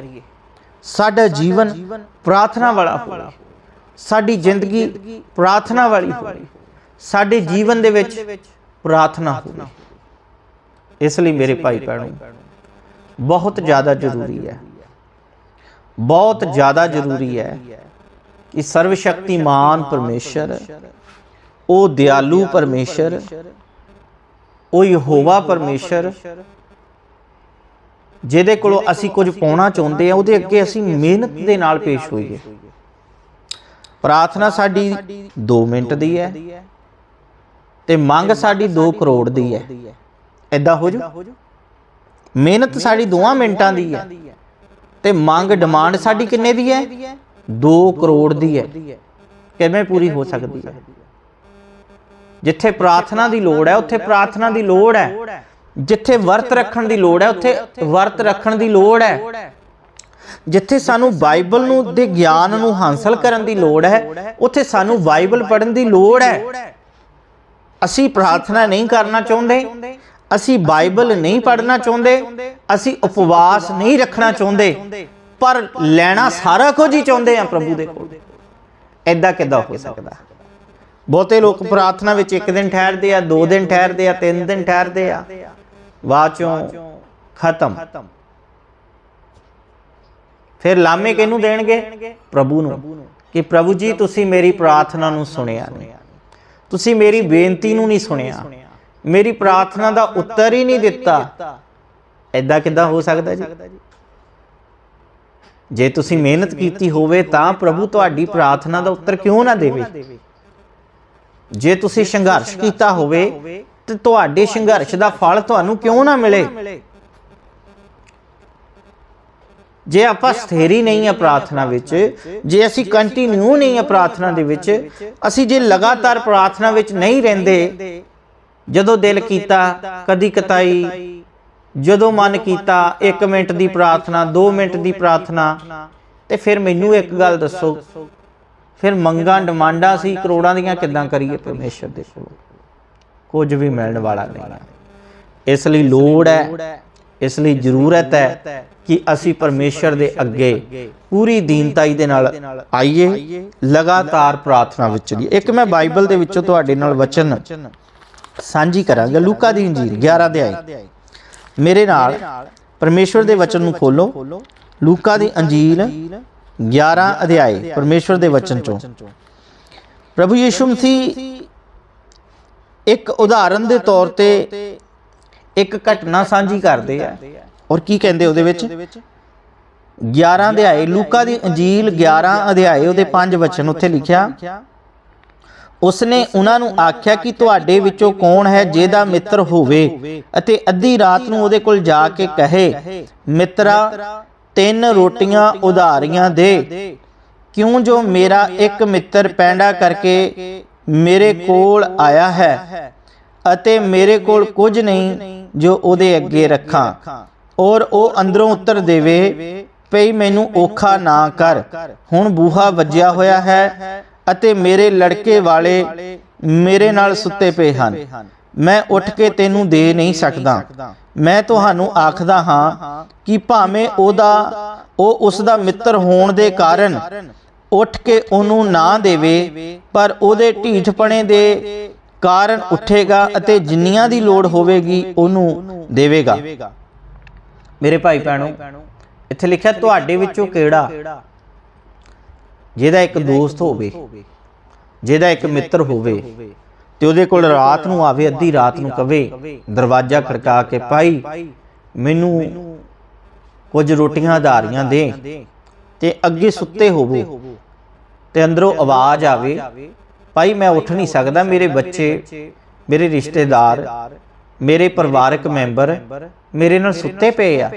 ਸਾਡਾ ਜੀਵਨ ਪ੍ਰਾਰਥਨਾ ਵਾਲਾ ਹੋਵੇ। ਸਾਡੀ ਜ਼ਿੰਦਗੀ ਪ੍ਰਾਰਥਨਾ ਵਾਲੀ ਹੋਵੇ। ਸਾਡੇ ਜੀਵਨ ਦੇ ਵਿੱਚ ਪ੍ਰਾਰਥਨਾ ਹੋਵੇ। ਇਸ ਲਈ ਮੇਰੇ ਭਾਈ ਭੈਣੋ, ਬਹੁਤ ਜ਼ਿਆਦਾ ਜ਼ਰੂਰੀ ਹੈ। ਬਹੁਤ ਜ਼ਿਆਦਾ ਜ਼ਰੂਰੀ ਹੈ ਕਿ ਸਰਵ ਸ਼ਕਤੀਮਾਨ ਪਰਮੇਸ਼ਰ, ਉਹ ਦਿਆਲੂ ਪਰਮੇਸ਼ਰ ਉਹ ਯਹੋਵਾ ਪਰਮੇਸ਼ਰ, ਜਿਹਦੇ ਕੋਲੋਂ ਅਸੀਂ ਕੁਝ ਪਾਉਣਾ ਚਾਹੁੰਦੇ ਆ ਉਹਦੇ ਅੱਗੇ ਅਸੀਂ ਮਿਹਨਤ ਦੇ ਨਾਲ ਪੇਸ਼ ਹੋਈਏ। ਪ੍ਰਾਰਥਨਾ ਸਾਡੀ 2 ਮਿੰਟ ਦੀ ਹੈ ਤੇ ਮੰਗ ਸਾਡੀ 2 ਕਰੋੜ ਦੀ ਹੈ। ਐਦਾਂ ਹੋ ਜੂ ਮਿਹਨਤ ਸਾਡੀ 2 ਮਿੰਟਾਂ ਦੀ ਹੈ ਤੇ ਮੰਗ ਡਿਮਾਂਡ ਸਾਡੀ ਕਿੰਨੇ ਦੀ ਹੈ? 2 ਕਰੋੜ ਦੀ ਹੈ। ਕਿਵੇਂ ਪੂਰੀ ਹੋ ਸਕਦੀ ਹੈ? ਜਿੱਥੇ ਪ੍ਰਾਰਥਨਾ ਦੀ ਲੋੜ ਹੈ, ਉੱਥੇ ਪ੍ਰਾਰਥਨਾ ਦੀ ਲੋੜ ਹੈ। ਜਿੱਥੇ ਵਰਤ ਰੱਖਣ ਦੀ ਲੋੜ ਹੈ, ਉੱਥੇ ਵਰਤ ਰੱਖਣ ਦੀ ਲੋੜ ਹੈ। ਜਿੱਥੇ ਸਾਨੂੰ ਬਾਈਬਲ ਨੂੰ ਦੇ ਗਿਆਨ ਨੂੰ ਹਾਸਲ ਕਰਨ ਦੀ ਲੋੜ ਹੈ, ਉੱਥੇ ਸਾਨੂੰ ਬਾਈਬਲ ਪੜ੍ਹਨ ਦੀ ਲੋੜ ਹੈ। ਅਸੀਂ ਪ੍ਰਾਰਥਨਾ ਨਹੀਂ ਕਰਨਾ ਚਾਹੁੰਦੇ, ਅਸੀਂ ਬਾਈਬਲ ਨਹੀਂ ਪੜ੍ਹਨਾ ਚਾਹੁੰਦੇ, ਅਸੀਂ ਉਪਵਾਸ ਨਹੀਂ ਰੱਖਣਾ ਚਾਹੁੰਦੇ, ਪਰ ਲੈਣਾ ਸਾਰਾ ਕੁਝ ਹੀ ਚਾਹੁੰਦੇ ਆ ਪ੍ਰਭੂ ਦੇ ਕੋਲ। ਐਦਾਂ ਕਿੱਦਾਂ ਹੋ ਸਕਦਾ? ਬਹੁਤੇ ਲੋਕ ਪ੍ਰਾਰਥਨਾ ਵਿੱਚ ਇੱਕ ਦਿਨ ਠਹਿਰਦੇ ਆ, ਦੋ ਦਿਨ ਠਹਿਰਦੇ ਆ, ਤਿੰਨ ਦਿਨ ਠਹਿਰਦੇ ਆ। ਬਾਅਦ ਖਤਮ। ਫਿਰ ਲਾਮੇ ਕਿਹਨੂੰ ਦੇਣਗੇ? ਪ੍ਰਭੂ ਨੂੰ। ਕਿ ਪ੍ਰਭੂ ਜੀ, ਤੁਸੀਂ ਮੇਰੀ ਪ੍ਰਾਰਥਨਾ ਨੂੰ ਸੁਣਿਆ ਨਹੀਂ ਤੁਸੀਂ ਮੇਰੀ ਬੇਨਤੀ ਨੂੰ ਨਹੀਂ ਸੁਣਿਆ। ਮੇਰੀ ਪ੍ਰਾਰਥਨਾ ਦਾ ਉੱਤਰ ਹੀ ਨਹੀਂ ਦਿੱਤਾ। ਐਦਾਂ ਕਿੱਦਾਂ ਹੋ ਸਕਦਾ ਜੀ? ਜੇ ਤੁਸੀਂ ਮਿਹਨਤ ਕੀਤੀ ਹੋਵੇ ਤਾਂ ਪ੍ਰਭੂ ਤੁਹਾਡੀ ਪ੍ਰਾਰਥਨਾ ਦਾ ਉੱਤਰ ਕਿਉਂ ਨਾ ਦੇਵੇ? ਜੇ ਤੁਸੀਂ ਸੰਘਰਸ਼ ਕੀਤਾ ਹੋਵੇ ਤੇ ਤੁਹਾਡੇ ਸੰਘਰਸ਼ ਦਾ ਫਲ ਤੁਹਾਨੂੰ ਕਿਉਂ ਨਾ ਮਿਲੇ? ਜੇ ਆਪਾਂ ਸਥਿਰੀ ਨਹੀਂ ਆ ਪ੍ਰਾਰਥਨਾ ਵਿੱਚ ਜੇ ਅਸੀਂ ਕੰਟੀਨਿਊ ਨਹੀਂ ਆ ਪ੍ਰਾਰਥਨਾ ਦੇ ਵਿੱਚ ਅਸੀਂ ਜੇ ਲਗਾਤਾਰ ਪ੍ਰਾਰਥਨਾ ਵਿੱਚ ਨਹੀਂ ਰਹਿੰਦੇ ਜਦੋਂ ਦਿਲ ਕੀਤਾ ਕਦੀ ਕਤਾਈ ਜਦੋਂ ਮਨ ਕੀਤਾ 1 ਮਿੰਟ ਦੀ ਪ੍ਰਾਰਥਨਾ 2 ਮਿੰਟ ਦੀ ਪ੍ਰਾਰਥਨਾ ਤੇ ਫਿਰ ਮੈਨੂੰ ਇੱਕ ਗੱਲ ਦੱਸੋ ਫਿਰ ਮੰਗਾਂ, ਡਿਮਾਂਡਾਂ ਸੀ ਕਰੋੜਾਂ ਦੀਆਂ ਕਿੱਦਾਂ ਕਰੀਏ ਪਰਮੇਸ਼ਰ ਦੇ ਕੋਲ? ਕੁਝ ਵੀ ਮਿਲਣ ਵਾਲਾ ਨਹੀਂ। ਹੈ ਇਸ ਲਈ ਲੋੜ ਹੈ, ਇਸ ਲਈ ਜ਼ਰੂਰਤ ਹੈ ਕਿ ਅਸੀਂ ਪਰਮੇਸ਼ਰ ਦੇ ਅੱਗੇ ਪੂਰੀ ਦੀਨਤਾਈ ਦੇ ਨਾਲ ਆਈਏ, ਲਗਾਤਾਰ ਪ੍ਰਾਰਥਨਾ ਵਿੱਚ ਚਲੀਏ ਇੱਕ ਮੈਂ ਬਾਈਬਲ ਦੇ ਵਿੱਚੋਂ ਤੁਹਾਡੇ ਨਾਲ ਵਚਨ ਸਾਂਝੀ ਕਰਾਂਗਾ। ਲੂਕਾ ਦੀ ਇੰਜੀਲ 11 ਅਧਿਆਇ ਮੇਰੇ ਨਾਲ ਪਰਮੇਸ਼ਰ ਦੇ ਵਚਨ ਨੂੰ ਖੋਲੋ। ਲੂਕਾ ਦੀ ਅੰਜੀਲ 11 ਅਧਿਆਇ ਪਰਮੇਸ਼ਰ ਦੇ ਵਚਨ ਚੋਂ। ਪ੍ਰਭੂ ਯੀਸ਼ੂ ਮਸੀਹ ਇੱਕ ਉਦਾਹਰਨ ਦੇ ਤੌਰ ਤੇ ਇੱਕ ਘਟਨਾ ਸਾਂਝੀ ਕਰਦੇ ਆ। ਔਰ ਕੀ ਕਹਿੰਦੇ ਉਹਦੇ ਵਿੱਚ? 11 ਅਧਿਆਏ, ਲੂਕਾ ਦੀ ਅੰਜੀਲ 11 ਅਧਿਆਏ, ਉਹਦੇ 5 ਵਚਨ ਉੱਥੇ ਲਿਖਿਆ, ਉਸਨੇ ਉਹਨਾਂ ਨੂੰ ਆਖਿਆ ਕਿ ਤੁਹਾਡੇ ਵਿੱਚੋਂ ਕੌਣ ਹੈ ਜਿਹਦਾ ਮਿੱਤਰ ਹੋਵੇ ਅਤੇ ਅੱਧੀ ਰਾਤ ਨੂੰ ਉਹਦੇ ਕੋਲ ਜਾ ਕੇ ਕਹੇ, ਮਿੱਤਰਾ ਤਿੰਨ ਰੋਟੀਆਂ ਉਧਾਰੀਆਂ ਦੇ। ਕਿਉਂ ਜੋ ਮੇਰਾ ਇੱਕ ਮਿੱਤਰ ਪੈਂਡਾ ਕਰਕੇ ਮੇਰੇ ਕੋਲ ਆਇਆ ਹੈ ਅਤੇ ਮੇਰੇ ਕੋਲ ਕੁਝ ਨਹੀਂ ਜੋ ਉਹਦੇ ਅੱਗੇ ਰੱਖਾਂ। ਔਰ ਉਹ ਅੰਦਰੋਂ ਉੱਤਰ ਦੇਵੇ ਪਈ ਮੈਨੂੰ ਔਖਾ ਨਾ ਕਰ। ਹੁਣ ਬੂਹਾ ਵੱਜਿਆ ਹੋਇਆ ਹੈ ਅਤੇ ਮੇਰੇ ਲੜਕੇ ਵਾਲੇ ਮੇਰੇ ਨਾਲ ਸੁੱਤੇ ਪਏ ਹਨ। ਮੈਂ ਉੱਠ ਕੇ ਤੈਨੂੰ ਦੇ ਨਹੀਂ ਸਕਦਾ। ਮੈਂ ਤੁਹਾਨੂੰ ਆਖਦਾ ਹਾਂ ਕਿ ਭਾਵੇਂ ਉਹਦਾ ਉਹ ਉਸ ਦਾ ਮਿੱਤਰ ਹੋਣ ਦੇ ਕਾਰਨ ਉੱਠ ਕੇ ਉਹਨੂੰ ਨਾ ਦੇਵੇ ਪਰ ਉਹਦੇ ਢੀਠਪਣੇ ਦੇ ਕਾਰਨ ਉੱਠੇਗਾ ਅਤੇ ਜਿੰਨੀਆਂ ਦੀ ਲੋੜ ਹੋਵੇਗੀ ਉਹਨੂੰ ਦੇਵੇਗਾ। ਮੇਰੇ ਭਾਈ ਭੈਣੋ ਇੱਥੇ ਲਿਖਿਆ ਤੁਹਾਡੇ ਵਿੱਚੋਂ ਕਿਹੜਾ? ਜਿਹਦਾ ਇੱਕ ਦੋਸਤ ਹੋਵੇ ਜਿਹਦਾ ਇੱਕ ਮਿੱਤਰ ਹੋਵੇ। ਤੇ ਉਹਦੇ ਕੋਲ ਰਾਤ ਨੂੰ ਆਵੇ, ਅੱਧੀ ਰਾਤ ਨੂੰ ਕਵੇ, ਦਰਵਾਜ਼ਾ ਖੜਕਾ ਕੇ ਭਾਈ, ਮੈਨੂੰ ਕੁਝ ਰੋਟੀਆਂ ਆਧਾਰੀਆਂ ਦੇ ਤੇ ਅੱਗੇ ਸੁੱਤੇ ਹੋਵੋ ਤੇ ਅੰਦਰੋਂ ਆਵਾਜ਼ ਆਵੇ, ਭਾਈ ਮੈਂ ਉੱਠ ਨਹੀਂ ਸਕਦਾ, ਮੇਰੇ ਬੱਚੇ, ਮੇਰੇ ਰਿਸ਼ਤੇਦਾਰ, ਮੇਰੇ ਪਰਿਵਾਰਕ ਮੈਂਬਰ ਮੇਰੇ ਨਾਲ ਸੁੱਤੇ ਪਏ ਆ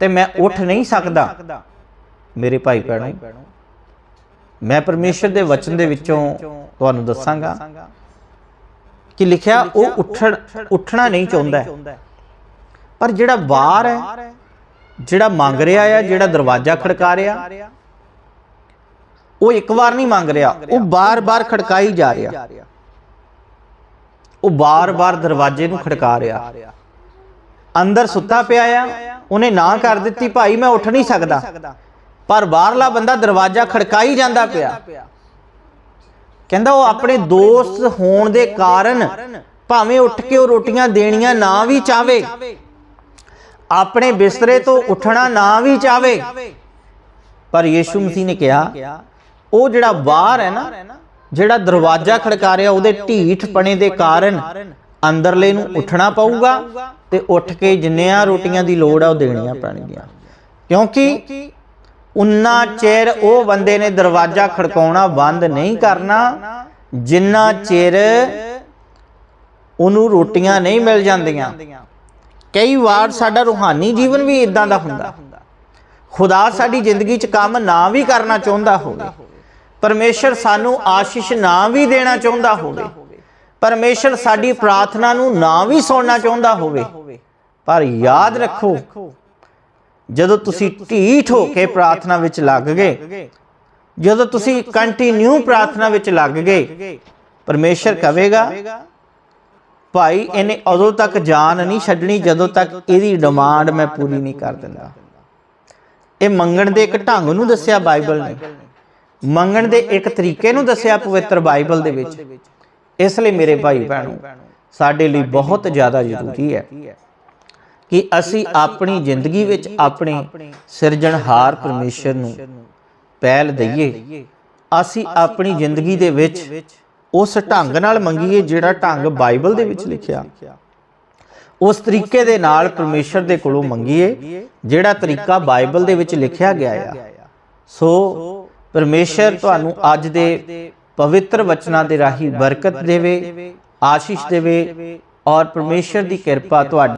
ਤੇ ਮੈਂ ਉੱਠ ਨਹੀਂ ਸਕਦਾ। ਮੇਰੇ ਭਾਈ ਭੈਣੋ, ਮੈਂ ਪਰਮੇਸ਼ਰ ਦੇ ਵਚਨ ਦੇ ਵਿੱਚੋਂ ਤੁਹਾਨੂੰ ਦੱਸਾਂਗਾ ਕਿ ਲਿਖਿਆ ਉਹ ਉੱਠਣ ਉੱਠਣਾ ਨਹੀਂ ਚਾਹੁੰਦਾ। ਪਰ ਜਿਹੜਾ ਬਾਹਰ ਹੈ ਜਿਹੜਾ ਮੰਗ ਰਿਹਾ ਆ ਜਿਹੜਾ ਦਰਵਾਜ਼ਾ ਖੜਕਾ ਰਿਹਾ ਉਹ ਇੱਕ ਵਾਰ ਨਹੀਂ ਮੰਗ ਰਿਹਾ ਉਹ ਬਾਰ-ਬਾਰ ਖੜਕਾਈ ਜਾ ਰਿਹਾ। ਉਹ ਬਾਰ-ਬਾਰ ਦਰਵਾਜ਼ੇ ਨੂੰ ਖੜਕਾ ਰਿਹਾ। ਅੰਦਰ ਸੁੱਤਾ ਪਿਆ ਆ ਉਹਨੇ ਨਾ ਕਰ ਦਿੱਤੀ ਭਾਈ ਮੈਂ ਉੱਠ ਨਹੀਂ ਸਕਦਾ। ਪਰ ਬਾਹਰਲਾ ਬੰਦਾ ਦਰਵਾਜ਼ਾ ਖੜਕਾਈ ਜਾਂਦਾ ਪਿਆ। ਕਹਿੰਦਾ ਉਹ ਆਪਣੇ ਦੋਸਤ ਹੋਣ ਦੇ ਕਾਰਨ ਭਾਵੇਂ ਉੱਠ ਕੇ ਉਹ ਰੋਟੀਆਂ ਦੇਣੀਆਂ ਨਾ ਵੀ ਚਾਵੇ। ਆਪਣੇ ਬਿਸਤਰੇ ਤੋਂ ਉੱਠਣਾ ਨਾ ਵੀ ਚਾਵੇ। ਪਰ ਯੀਸ਼ੂ ਮਸੀਹ ਨੇ ਕਿਹਾ ਉਹ ਜਿਹੜਾ ਬਾਹਰ ਹੈ ਨਾ ਜਿਹੜਾ ਦਰਵਾਜ਼ਾ ਖੜਕਾ ਰਿਹਾ ਉਹਦੇ ਢੀਠਪਣੇ ਦੇ ਕਾਰਨ ਅੰਦਰਲੇ ਨੂੰ ਉੱਠਣਾ ਪਊਗਾ ਤੇ ਉੱਠ ਕੇ ਜਿੰਨੀਆਂ ਰੋਟੀਆਂ ਦੀ ਲੋੜ ਆ ਉਹ ਦੇਣੀਆਂ ਪੈਣਗੀਆਂ। ਕਿਉਂਕਿ ਉਨਾ ਚਿਰ ਉਹ ਬੰਦੇ ਨੇ ਦਰਵਾਜ਼ਾ ਖੜਕਾਉਣਾ ਬੰਦ ਨਹੀਂ ਕਰਨਾ ਜਿੰਨਾ ਚਿਰ ਉਹਨੂੰ ਰੋਟੀਆਂ ਨਹੀਂ ਮਿਲ ਜਾਂਦੀਆਂ। ਕਈ ਵਾਰ ਸਾਡਾ ਰੂਹਾਨੀ ਜੀਵਨ ਵੀ ਇਦਾਂ ਦਾ ਹੁੰਦਾ। ਖੁਦਾ ਸਾਡੀ ਜ਼ਿੰਦਗੀ 'ਚ ਕੰਮ ਨਾ ਵੀ ਕਰਨਾ ਚਾਹੁੰਦਾ ਹੋਵੇ। ਪਰਮੇਸ਼ਰ ਸਾਨੂੰ ਆਸ਼ੀਸ਼ ਨਾ ਵੀ ਦੇਣਾ ਚਾਹੁੰਦਾ ਹੋਵੇ। ਪਰਮੇਸ਼ਰ ਸਾਡੀ ਪ੍ਰਾਰਥਨਾ ਨੂੰ ਨਾ ਵੀ ਸੁਣਨਾ ਚਾਹੁੰਦਾ ਹੋਵੇ। ਪਰ ਯਾਦ ਰੱਖੋ ਜਦੋਂ ਤੁਸੀਂ ਢੀਠ ਹੋ ਕੇ ਪ੍ਰਾਰਥਨਾ ਵਿੱਚ ਲੱਗ ਗਏ ਜਦੋਂ ਤੁਸੀਂ ਕੰਟੀਨਿਊ ਪ੍ਰਾਰਥਨਾ ਵਿੱਚ ਲੱਗ ਗਏ ਪਰਮੇਸ਼ਰ ਕਹੇਗਾ ਭਾਈ ਇਹਨੇ ਉਦੋਂ ਤੱਕ ਜਾਨ ਨਹੀਂ ਛੱਡਣੀ ਜਦੋਂ ਤੱਕ ਇਹਦੀ ਡਿਮਾਂਡ ਮੈਂ ਪੂਰੀ ਨਹੀਂ ਕਰ ਦਿੰਦਾ। ਇਹ ਮੰਗਣ ਦੇ ਇੱਕ ਢੰਗ ਨੂੰ ਦੱਸਿਆ ਬਾਈਬਲ ਨੇ। ਮੰਗਣ ਦੇ ਇੱਕ ਤਰੀਕੇ ਨੂੰ ਦੱਸਿਆ ਪਵਿੱਤਰ ਬਾਈਬਲ ਦੇ ਵਿੱਚ। ਇਸ ਲਈ ਮੇਰੇ ਭਾਈ ਭੈਣੋ ਸਾਡੇ ਲਈ ਬਹੁਤ ਜ਼ਿਆਦਾ ਜ਼ਰੂਰੀ ਹੈ। ਕਿ ਅਸੀਂ ਆਪਣੀ ਜ਼ਿੰਦਗੀ ਵਿੱਚ ਆਪਣੇ ਸਿਰਜਣਹਾਰ ਪਰਮੇਸ਼ਰ ਨੂੰ ਪਹਿਲ ਦਈਏ। ਅਸੀਂ ਆਪਣੀ ਜ਼ਿੰਦਗੀ ਦੇ ਵਿੱਚ ਉਸ ਢੰਗ ਨਾਲ ਮੰਗੀਏ ਜਿਹੜਾ ਢੰਗ ਬਾਈਬਲ ਦੇ ਵਿੱਚ ਲਿਖਿਆ। ਉਸ ਤਰੀਕੇ ਦੇ ਨਾਲ ਪਰਮੇਸ਼ਰ ਦੇ ਕੋਲੋਂ ਮੰਗੀਏ ਜਿਹੜਾ ਤਰੀਕਾ ਬਾਈਬਲ ਦੇ ਵਿੱਚ ਲਿਖਿਆ ਗਿਆ ਆ। ਸੋ ਪਰਮੇਸ਼ਰ ਤੁਹਾਨੂੰ ਅੱਜ ਦੇ ਪਵਿੱਤਰ ਵਚਨਾਂ ਦੇ ਰਾਹੀਂ ਬਰਕਤ ਦੇਵੇ, ਆਸ਼ੀਸ਼ ਦੇਵੇ ਔਰ ਪਰਮੇਸ਼ਰ ਦੀ ਕਿਰਪਾ ਤੁਹਾਡੀ